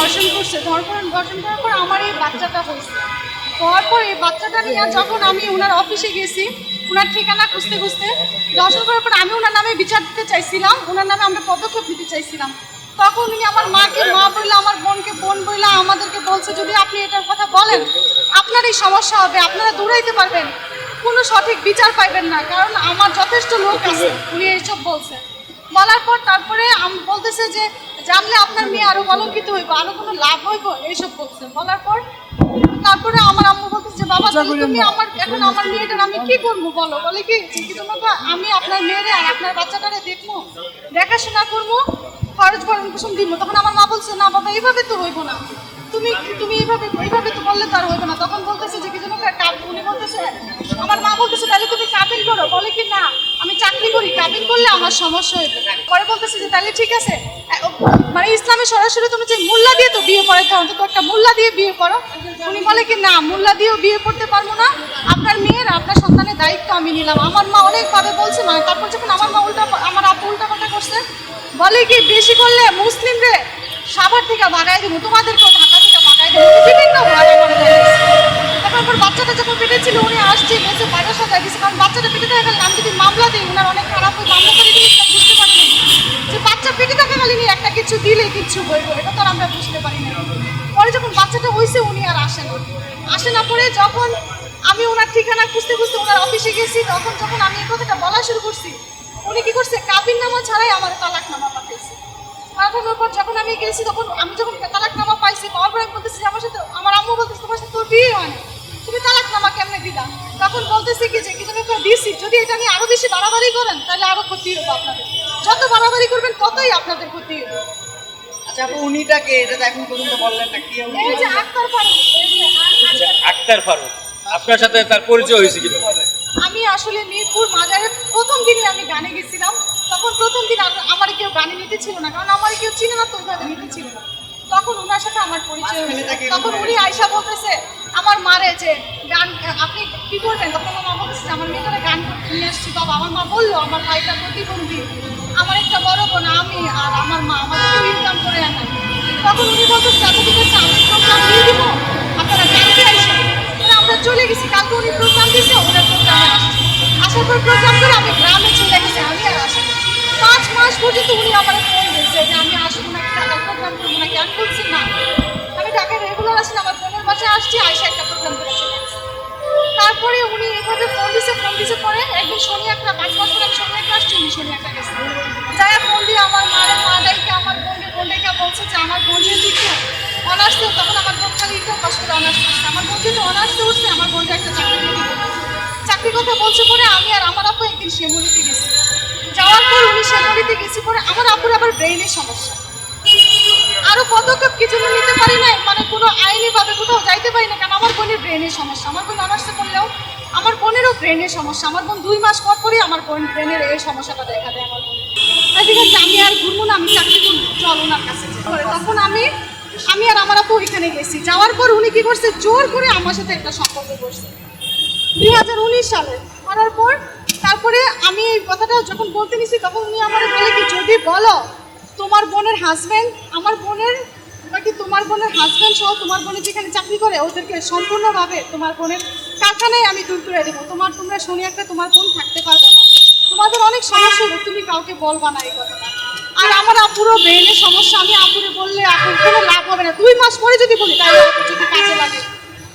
ধর্ষণ করছে। ধর্ষণ ধর্ষণ করার পর আমার এই বাচ্চাটা হয়েছে। হওয়ার পর এই বাচ্চাটা নিয়ে যখন আমি ওনার অফিসে গেছি ওনার ঠিকানা খুঁজতে খুঁজতে, ধর্ষণ করার পর আমি ওনার নামে বিচার দিতে চাইছিলাম ওনার নামে আমরা পদক্ষেপ নিতে চাইছিলাম। তখন উনি আমার মাকে, মা বললে, আমার বোনকে, বোন বললে, আমাদেরকে বলছে, যদি আপনি এটার কথা বলেন আপনারই সমস্যা হবে, আপনারা দৌড়াইতে পারবেন। কোনো সঠিক বিচার পাইবেন না, কারণ আমার যথেষ্ট লোক আছে। উনি এইসব বলছে। বলার পর তারপরে বলতেছে যে জানলে আপনার মেয়ে আরও কলঙ্কিত হইব আরও কোনো লাভ হইব? এইসব বলছে। বলার পর তারপরে আমার আম্মু বলতেছে যে বাবা তুমি আমার এখন আমার মেয়েটার আমি কি করব বলো? বলে কি তোমাকে আমি আপনার মেয়েরে আর আপনার বাচ্চাটারে দেখব দেখাশোনা করব খরচ ভরণ পোষণ দিব। তখন আমার মা বলছে না বাবা এইভাবে তো হইব না। তুমি তুমি এইভাবে এইভাবে তো বললে তো আর হইব না। তখন বলতেছে যে কি তোমাকে উনি বলতেছে। আমার মা বলতেছে তাহলে তুমি কাবিল করো। বলে কি না আমি চাকরি করি। কাবিল করলে আমার সমস্যা হইবে। পরে বলতেছে যে তাহলে ঠিক আছে মানে ইসলামে সরাসরি তুমি যে মোল্লা দিয়ে তো বিয়ে পড়াইতে হবে তো একটা মোল্লা দিয়ে বিয়ে করো। উনি বলে কি, না, মোল্লা দিয়েও বিয়ে করতে পারব না। আপনার মেয়ের, আপনার সন্তানের দায়িত্ব আমি নিলাম। আমার মা অনেকভাবে বলছে মানে তারপর যখন আমার মা উল্টা আমার আপু উল্টা কথা করছে, বলে কি, বেশি করলে মুসলিমরে সাভার থেকে ভাগাই দেবো, তোমাদেরকেও ঢাকা থেকে ভাগাই দেবো। বিভিন্ন মনে তারপর বাচ্চাটা যখন পেটেছিল উনি আসছে, বলছে সাজায় দিচ্ছে কারণ বাচ্চাটা পেটে থাকাকালীন আমি যদি মামলা দিই, উনার অনেক খারাপ মামলা করে দিই এটা বুঝতে পারিনি যে বাচ্চা পেটে থাকাকালীনই একটা কিছু দিলে কিচ্ছু হইব এটা তো আমরা বুঝতে পারি না। পরে যখন বাচ্চাটা হয়েছে উনি আর আসেন না। আসে না পরে যখন আমি ওনার ঠিকানা খুঁজতে খুঁজতে ওনার অফিসে গেছি, তখন যখন আমি এই কথাটা বলা শুরু করছি, উনি কি করছে কাবির নামা ছাড়াই আমার তালাক নামা পাঠিয়েছে পাঠানোর পর যখন আমি গেছি, তখন আমি যখন তালাক নামা পাইছি পাওয়ার পরে আমি বলতেছি আমার সাথে, আমার আম্মু বলতেছে, তোমার সাথে তোর বিয়ে হয়নি তুমি তালাক নামা কেমনে দিলা? তখন বলতেছি কি যে কি যেন একটা দিছি যদি এটা নিয়ে আরও বেশি বাড়াবাড়ি করেন তাহলে আরও ক্ষতি হবে আপনাদের। যত বাড়াবাড়ি করবেন ততই আপনাদের ক্ষতি হবে। আচ্ছা উনিটাকে এটা তো এখন পর্যন্ত বললেন না কি এই যে আক্তার ফারুক এই যে আচ্ছা, আক্তার- আক্তার ফারুক আপনার সাথে তার পরিচয় হয়েছে কীভাবে? আমি আসলে মিরপুর মাজারের প্রথম দিনই আমি গানে গেছিলাম। তখন প্রথম দিন আমার কেউ গানে নিতে ছিল না কারণ আমার কেউ চিনে না তো নিতে ছিল না। তখন ওনার সাথে আমার পরিচয় হয়েছে। তখন উনি আয়সা বলতেছে আমার মারে যে গান, আপনি কি করবেন? তখন আমার মা বলতেছে যে আমার মেয়েটারে গান নিয়ে আসছি বাবা আমার মা বলল, আমার ভাইটা প্রতিবন্ধী। আমার একটা বড় বোন, আমি আর আমার মা আমাদের কেউ ইনকাম করে আনা তখন উনি বলতেছে আচ্ছা ঠিক আছে দিয়ে আপনারা গানকে আইসেন মানে আমরা চলে গেছি। কালকে উনি প্রোগ্রাম দিয়েছে, ওনার প্রোগ্রামে আসার পর প্রোগ্রাম করে আমি গ্রামে চলে গেছি, আমি আর আসি পাঁচ মাস পর্যন্ত উনি আমার ফোন দিয়েছে যে আমি আসব না ঢাকায় প্রোগ্রাম করব না, কেন করছি না? বাসায় আসছি আইসা একটা প্রোগ্রাম করে তারপরে উনি এভাবে ফোন দিছে ফোন দিছে পরে একদিন শনি একটা পাঁচ পরে আমি শনি একটা আসছি, উনি শনি একটা গেছে যাই ফোন দিয়ে আমার মায়ের মা ডাইকে, আমার বোনকে, বোন ডাইকে বলছে যে, আমার বোন যেহেতু অনার্সে, তখন আমার বোন খালি পাস করে অনার্স করছে আমার বোন যেহেতু অনার্সে উঠছে, আমার বোনটা একটা চাকরি চাকরির কথা বলছে পরে আমি আর আমার আপু একদিন শ্যামলিতে গেছি। যাওয়ার পর উনি শ্যামলিতে গেছি পরে আমার আপুর আবার ব্রেইনের সমস্যা। আরও পদক্ষেপ কিছু নিতে পারি না মানে কোনো আইনি ভাবে কোথাও যাইতে পারি না। কারণ আমার বোনের ব্রেনের সমস্যা। আমার বোন অনার্সে করলেও আমার বোনেরও ব্রেনের সমস্যা। আমার বোন দুই মাস পর পরই আমার বোন ব্রেনের এই সমস্যাটা দেখা দেয় আমার বোনের ঠিক আছে, আমি আর ঘুরবো না, আমি চাকরি করব। চল ওনার কাছে তখন আমি আমি আর আমার আপু ওইখানে গেছি। যাওয়ার পর উনি কি করছে? জোর করে আমার সাথে একটা সম্পর্ক করছে। দুই হাজার উনিশ সালে করার পর তারপরে আমি এই কথাটা যখন বলতে নিছি, তখন উনি আমার বলে কি, যদি বলো তোমার বোনের হাজব্যান্ড আমার বোনের বাকি তোমার বোনের হাজব্যান্ড সহ তোমার বোনের যেখানে চাকরি করে, ওদেরকে সম্পূর্ণভাবে তোমার বোনের কারখানায় আমি দূর করে দেবো। তোমার, তোমরা শুনি একটা তোমার বোন থাকতে পারবে না। তোমাদের অনেক সমস্যা হলো, তুমি কাউকে বলবা না এই কথাটা। আর আমার আপুরও ব্রেনের সমস্যা, আমি আপুরে বললে আপুর কোনো লাভ হবে না। দুই মাস পরে যদি বলি, তাহলে আপু যদি কাজে লাগে।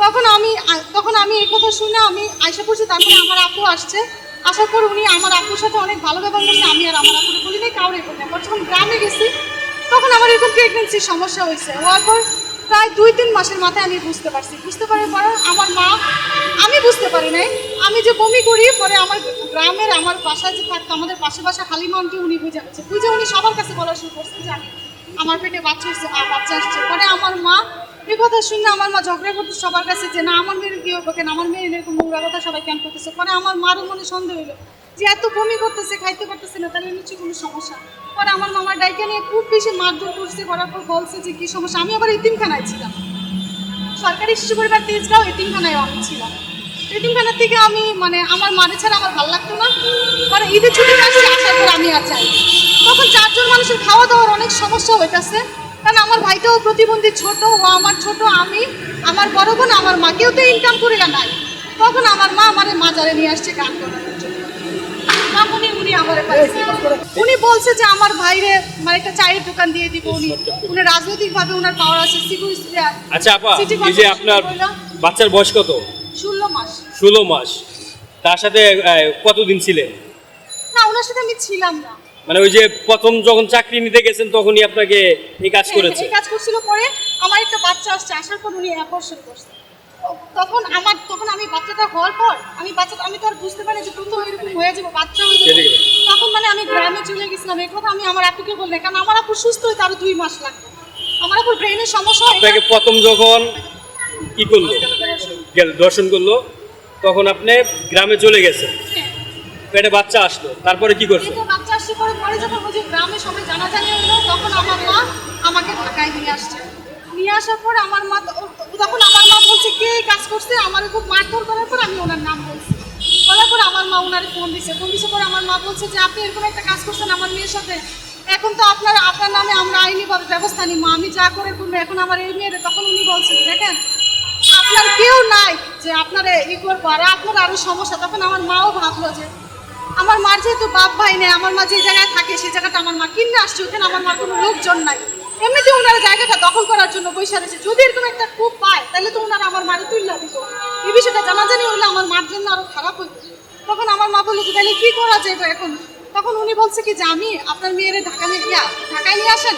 তখন আমি তখন আমি এই কথা শুনে আমি আশা করছি, তারপরে আমার আপু আসছে। আসার পর উনি আমার আপুর সাথে অনেক ভালো ব্যবহার করছে, আমি আর আমার আপুরে বলি নাই, কাউরে বলি না যখন গ্রামে গেছি, তখন আমার এরকম প্রেগনেন্সির সমস্যা হয়েছে। হওয়ার পর প্রায় দুই তিন মাসের মাথায় আমি বুঝতে পারছি। বুঝতে পারার পর আমার মা, আমি বুঝতে পারি নাই। আমি যে বমি করি, পরে আমার গ্রামের আমার বাসায় যে থাকতো, আমাদের পাশে বাসা হালিমা উনি বুঝে গেছে বুঝে উনি সবার কাছে বলা শুরু করছে যে আমি, আমার পেটে বাচ্চা আর বাচ্চা আসছে। পরে আমার মা এই কথা শুনে আমার মা ঝগড়া করতে সবার কাছে যে, না, আমার মেয়ের কি হবে কেন? আমার মেয়ে এরকম নোংরা কথা সবাই কেন করতেছে? পরে আমার মারও মনে সন্দেহ হইল যে, এত বমি করতেছে, খাইতে পারতেছে না, তাহলে নিশ্চয়ই কোনো সমস্যা? পরে আমার মামার ডাইকে নিয়ে খুব বেশি মারধর করছে, করার পর বলছে যে, কি সমস্যা? আমি আবার ইতিমখানায় ছিলাম। সরকারি শিশু পরিবার তেজগাঁও এতিমখানায় আমি ছিলাম। এতিমখানা থেকে আমি মানে আমার মারে ছাড়া আমার ভালো লাগতো না। পরে ঈদের ছুটি আসার পর আমি আর চাই তখন চারজন মানুষের খাওয়া দাওয়ার অনেক সমস্যা হইতেছে। কারণ আমার ভাইটাও প্রতিবন্ধী ছোট ও আমার ছোট আমি আমার বড় বোন আমার মাকেও তো ইনকাম করে নাই। তখন আমার মা আমার মাজারে নিয়ে আসছে গান করানোর জন্য। তখনই উনি আমার উনি বলছে যে আমার ভাইরে মানে একটা চায়ের দোকান দিয়ে দিব উনি। উনি রাজনৈতিক ভাবে ওনার পাওয়ার আছে আচ্ছা আপা এই যে আপনার বাচ্চার বয়স কত? ষোলো মাস। ষোলো মাস। তার সাথে কতদিন ছিলেন? না ওনার সাথে আমি ছিলাম না। মানে ওই যে প্রথম যখন চাকরি নিতে গেছেন তখনই আপনাকে এই কাজ করেছে? এই কাজ করছিল পরে আমার একটা বাচ্চা আসছে আসার পর উনি অ্যাবর্শন করছে। তখন আমার তখন আমি বাচ্চাটা হওয়ার পর আমি বাচ্চাটা আমি তো আর বুঝতে পারি যে প্রথম এরকম হয়ে যাব বাচ্চা হয়ে যাবে। তখন মানে আমি গ্রামে চলে গেছিলাম এই কথা আমি আমার আপুকে বললে কারণ আমার আপু সুস্থ হয়ে তারও দুই মাস লাগবে? আমার আপুর ব্রেনের সমস্যা হয় আপনাকে প্রথম যখন কি করল? গেল দর্শন করল তখন আপনি গ্রামে চলে গেছেন। পেটে বাচ্চা আসলো তারপরে কি করছে কিন্তু বাচ্চা আসছে পরে পরে যখন ওই যে গ্রামে সবাই জানাজানি হলো, তখন আমার মা আমাকে ঢাকায় নিয়ে আসছে। নিয়ে আসার পর আমার মা তখন আমার মা বলছে, কে কাজ করছে? আমার খুব মারধর করার পর আমি ওনার নাম বলছি। বলার পর আমার মা ওনার ফোন দিছে। ফোন দিছে পর আমার মা বলছে যে, আপনি এরকম একটা কাজ করছেন আমার মেয়ের সাথে। এখন তো আপনার আপনার নামে আমরা আইনিভাবে ব্যবস্থা নিব। আমি যা করে করব, এখন আমার এই মেয়ের তখন উনি বলছেন, দেখেন, আপনার কেউ নাই যে আপনার ই করব। আর আপনার আরও সমস্যা। তখন আমার মাও ভাবলো যে আমার মার যেহেতু বাপ ভাই নেই, আমার মা যে জায়গায় থাকে সেই জায়গাটা আমার মা কিনে আসছে ওখানে আমার মার কোনো লোকজন নাই। এমনিতে ওনারা জায়গাটা দখল করার জন্য বসে রয়েছে যদি এরকম একটা কূপ পায়, তাহলে তো ওনারা আমার মারে তুললা দিত। এই বিষয়টা জানাজানি হলে আমার মার জন্য আরও খারাপ হইতো। তখন আমার মা বলল যে তাহলে কী করা যাবে এখন? তখন উনি বলছে কি যে, আমি আপনার মেয়ের ঢাকা নিয়ে ঢাকায় নিয়ে আসেন,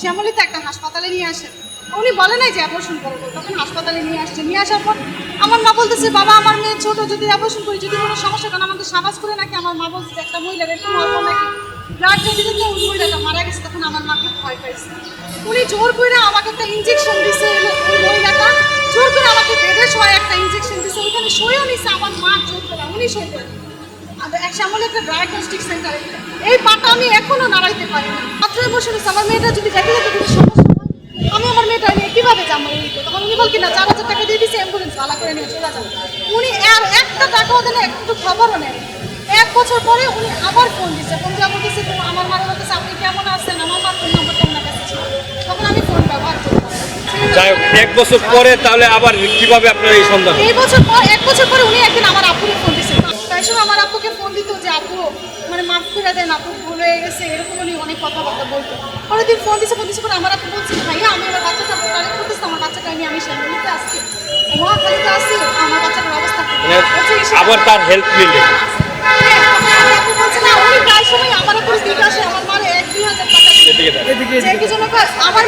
শ্যামলিতে একটা হাসপাতালে নিয়ে আসেন। উনি বলে নাই যে অ্যাবর্শন করব। তখন হাসপাতালে নিয়ে আসছে। নিয়ে আসার পর আমার মা বলতেছে, বাবা, আমার মেয়ে ছোট, যদি অ্যাবর্শন করি, যদি কোনো সমস্যা কারণ আমাদের সাবাস করে নাকি? আমার মা বলছে, একটা মহিলার এরকম অল্প নাকি? ব্লাড ওই মহিলাটা মারা গেছে, তখন আমার মা খুব ভয় পাইছে। উনি জোর করে আমাকে একটা ইঞ্জেকশন দিছে মহিলাটা। জোর করে আমাকে বেডে শোয় একটা ইঞ্জেকশন দিছে। ওইখানে শোয়েও নিছে আমার মা জোর করে, উনি শোয় সামনে একটা ডায়াগনস্টিক সেন্টার এই পাটা আমি এখনও নাড়াইতে পারি না। মাত্র বসে আমার মেয়েটা যদি দেখে যদি সমস্যা নিয়ে কীভাবে যাব? তো তখন উনি চার হাজার টাকা দিয়ে দিচ্ছে অ্যাম্বুলেন্স ভাড়া করে নিয়ে চলে যাবে। উনি আর একটা টাকাও দেন একটু খবরও নেন। এক বছর পরে উনি আবার ফোন দিচ্ছে। ফোন বলতেছে আমার মারা বলতেছে আপনি কেমন আছেন? আমার মার ফোন নম্বরটা ওনার কাছে ছিল তখন আমি ফোন ব্যবহার করতাম যাই হোক এক বছর পরে তাহলে আবার কীভাবে আপনার এই সন্ধান? এই বছর পর এক বছর পরে উনি একদিন আমার আপুকে ফোন দিয়েছে তাই সময় আমার আপুকে ফোন দিত যে আপু মানে মাফ করে দেন আপু ভুল হয়ে গেছে। এরকম উনি অনেক কথাবার্তা বলতো। পরের দিন ফোন দিছে ফোন দিছে পরে আমার আপু বলছে আবার তার হেল্প নিলে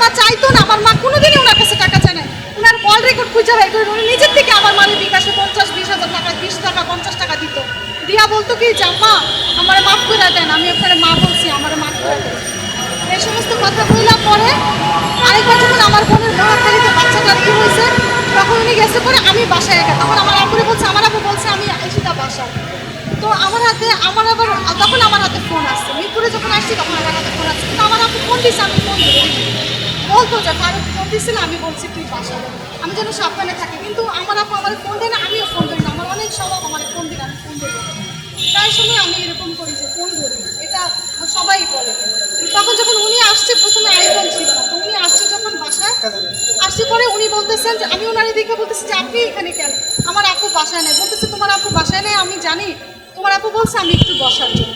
মা চাইতো না আমার মা কোনোদিনই ওনার কাছে টাকা চায় না ওনার কল রেকর্ড খুঁজে বের করে উনি নিজের থেকে আমার মায়ের বিকাশে পঞ্চাশ বিশ হাজার টাকা বিশ টাকা পঞ্চাশ টাকা দিত। দিয়া বলতো কি যে মা আমার মাফ করে দেন আমি ওখানে মা বলছি আমার মাফ করে দেন। এই সমস্ত কথা বললাম পরে আরেকবার যখন আমার বোনের মহাখালীতে বাচ্চাটার কি হয়েছে, তখন উনি গেছে পরে আমি বাসায় একা। তখন আমার আপুরে বলছে, আমার আপু বলছে আমি এসিটা বাসায়। তো আমার হাতে, আমার আবার, তখন আমার হাতে ফোন আসছে। মিরপুরে যখন আসছি, তখন আমার হাতে ফোন আসছে। কিন্তু আমার আপু ফোন দিচ্ছে আমি ফোন বলতো যে ফারুক ফোন দিচ্ছিল আমি বলছি তুই বাসা আমি যেন সাবধানে থাকি। কিন্তু আমার আপু আমার ফোন দেয় না, আমিও ফোন ধরি না। আমার অনেক স্বভাব, আমার ফোন দিলে আমি ফোন না। প্রায় সময় আমি এরকম করি যে ফোন ধরি এটা সবাই বলে। যখন উনি আসছে, প্রথমে ছিল উনি আসছে যখন বাসায় আসছে পরে উনি বলতেছেন যে আমি ওনারে দেখে বলতেছি যে, আপনি এখানে কেন? আমার আপু বাসায় নেই। বলতেছে, তোমার আপু বাসায় নেই? আমি জানি। তোমার আপু বলছে আমি একটু বসার জন্য।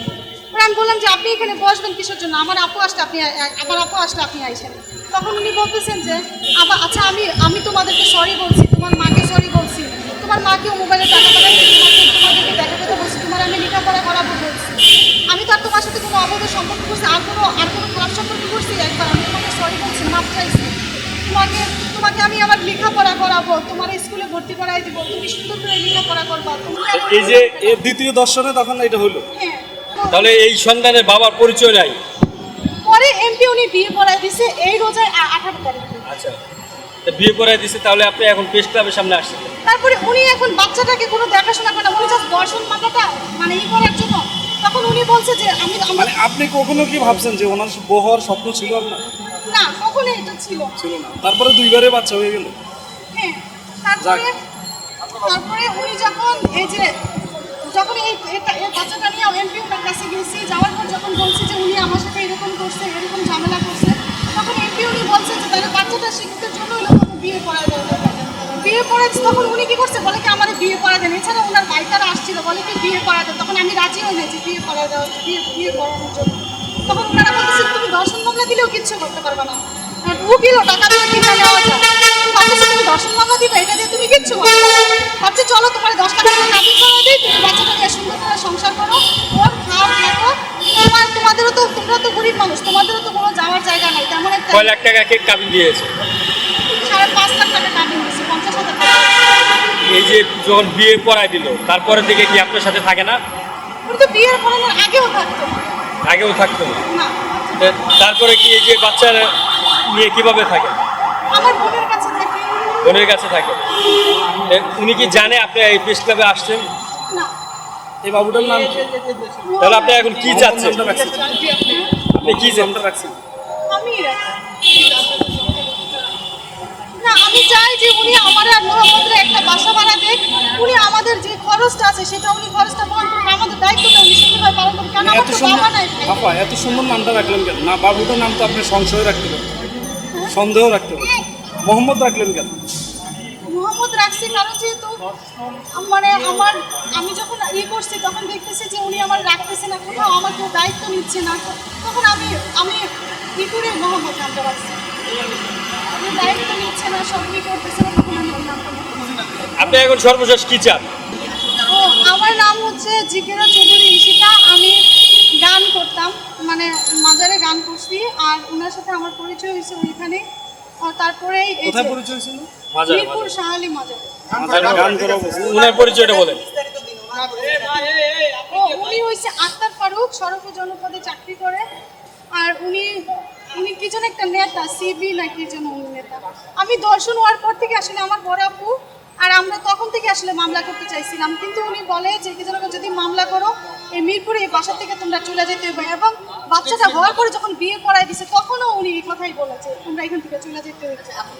আমি বললাম যে, আপনি এখানে বসবেন কিসের জন্য? আমার আপু আসলে আপনি, আমার আপু আসলে আপনি আইসেন। তখন উনি বলতেছেন যে আবার আচ্ছা আমি আমি তোমাদেরকে সরি বলছি। তোমার মাকে সরি বলছি তোমার মাকে মোবাইলে টাকা পাঠাচ্ছি তোমাদেরকে দেখা কথা বলছি তোমার আমি লেখাপড়া করাবো বলছি। আমি তো আর তোমার সাথে কোনো অবৈধ সম্পর্ক করছি আর কোনো আর কোনো খারাপ সম্পর্ক করছি একবার আমি তোমাকে সরি বলছি মাপ চাইছি। তোমাকে তোমাকে আমি আমার লেখাপড়া করাবো তোমার স্কুলে ভর্তি করাই দিব তুমি সুন্দর করে লেখাপড়া করবা এই যে এর দ্বিতীয় দর্শনে তখন এটা হলো। হ্যাঁ তাহলে এই সন্ধানের বাবার পরিচয় নাই। পরে এমপি উনি বিয়ে পড়াই দিছে এই রোজায় আঠারো তারিখ। আচ্ছা। বিয়ে করে দিছে তাহলে আপনি এখন প্রেস ক্লাবের সামনে আসছেন তারপরে উনি এখন বাচ্চাটাকে কোনো দেখাশোনা করে না উনি জাস্ট দর্শন মাথাটা মানে ই করার জন্য তখন উনি বলছে যে আমি মানে আপনি কখনো কি ভাবছেন যে ওনার বউ হওয়ার স্বপ্ন ছিল আপনার? না কখনো এটা ছিল ছিল না। তারপরে দুইবারে বাচ্চা হয়ে গেল। হ্যাঁ তারপরে তারপরে উনি যখন এই যে যখন এই বাচ্চাটা নিয়ে এমপি ওনার কাছে গেছি যাওয়ার পর যখন বলছি যে উনি আমার সাথে এরকম করছে এরকম ঝামেলা করছে বিয়ে করাচ্ছে তখন উনি কি করছে? বলে কি আমার বিয়ে করা দেন এছাড়া ওনার ভাইটারা আসছিল বলে কি বিয়ে করা দেন তখন আমি রাজি হয়ে গেছি বিয়ে করা দেওয়া বিয়ে বিয়ে করানোর জন্য। তখন ওনারা বলতেছে তুমি দর্শন মামলা দিলেও কিচ্ছু করতে পারবে না। উকিলও টাকা দিয়ে কিনে নেওয়া যায়। ভাবতেছে তুমি দর্শন মামলা দিবে? এটা দিয়ে তুমি কিচ্ছু। ভাবছে চলো তোমার দশ টাকা করে দিই তুমি বাচ্চাটাকে সুন্দর করে সংসার করো ওর খাও থাকো। তোমার তোমাদেরও তো তোমরা তো গরিব মানুষ তোমাদেরও তো কোনো যাওয়ার জায়গা নাই তেমন একটা কয় লাখ টাকা কে কাবিন দিয়েছে? সাড়ে পাঁচ লাখ টাকা কাবিল দিয়েছে পঞ্চাশ হাজার টাকা এই যে যখন বিয়ে পড়ায় দিল তারপরে থেকে কি আপনার সাথে থাকে না? তো বিয়ের করানোর আগেও থাকতো। আগেও থাকতো না? তারপরে কি এই যে বাচ্চার নিয়ে কীভাবে থাকে? আমার বোনের কাছে থাকে। বোনের কাছে থাকে? উনি কি জানে আপনি এই প্রেস ক্লাবে আসছেন? না। এই বাবুটার নাম কি? তাহলে আপনি এখন কি চাচ্ছেন? রাখছেন? আপনি কি রাখছেন আমি না আমি চাই যে উনি আমার আর মোহাম্মদের একটা বাসা ভাড়া উনি আমাদের যে খরচটা আছে সেটা উনি খরচটা বহন করুন আমাদের দায়িত্বটা উনি সুন্দরভাবে পালন করুন কেন আমার এত তো বাবা নাই। আপা এত সুন্দর নামটা রাখলেন কেন? না বাবুটার নাম তো আপনি সংশয় রাখতে পারেন সন্দেহ রাখতে পারেন মোহাম্মদ রাখলেন কেন? মোহাম্মদ রাখছি কারণ যেহেতু মানে আমার আমি যখন ই করছি তখন দেখতেছি যে উনি আমার রাখতেছে না কোথাও আমার কেউ দায়িত্ব নিচ্ছে না। তখন আমি আমি ই করে মোহাম্মদ নামটা রাখছি। আমি দায়িত্ব আপনি এখন সর্বশেষ কি চান? আমার নাম হচ্ছে জিজ্ঞেরা চৌধুরী ঈশিতা। আমি গান করতাম মানে মাজারে গান করছি আর ওনার সাথে আমার পরিচয় হয়েছে ওইখানে। তারপরে কোথায় পরিচয় ছিল? মাজারে, মিরপুর শাহালি মাজারে। উনার পরিচয়টা বলেন। উনি হয়েছে আক্তার ফারুক সড়ক জনপদে চাকরি করে। আর উনি উনি কি যেন একটা নেতা সিবি না কি যেন উনি নেতা। আমি দর্শন হওয়ার পর থেকে আসলে আমার বড় আপু, আর আমরা তখন থেকে আসলে মামলা করতে চাইছিলাম। কিন্তু উনি বলে যে কি যেন যদি মামলা করো, এই মিরপুরে এই বাসা থেকে তোমরা চলে যেতে হবে। এবং বাচ্চাটা হওয়ার পরে যখন বিয়ে করাই দিছে, তখনও উনি এই কথাই বলেছে, তোমরা এখান থেকে চলে যেতে হবে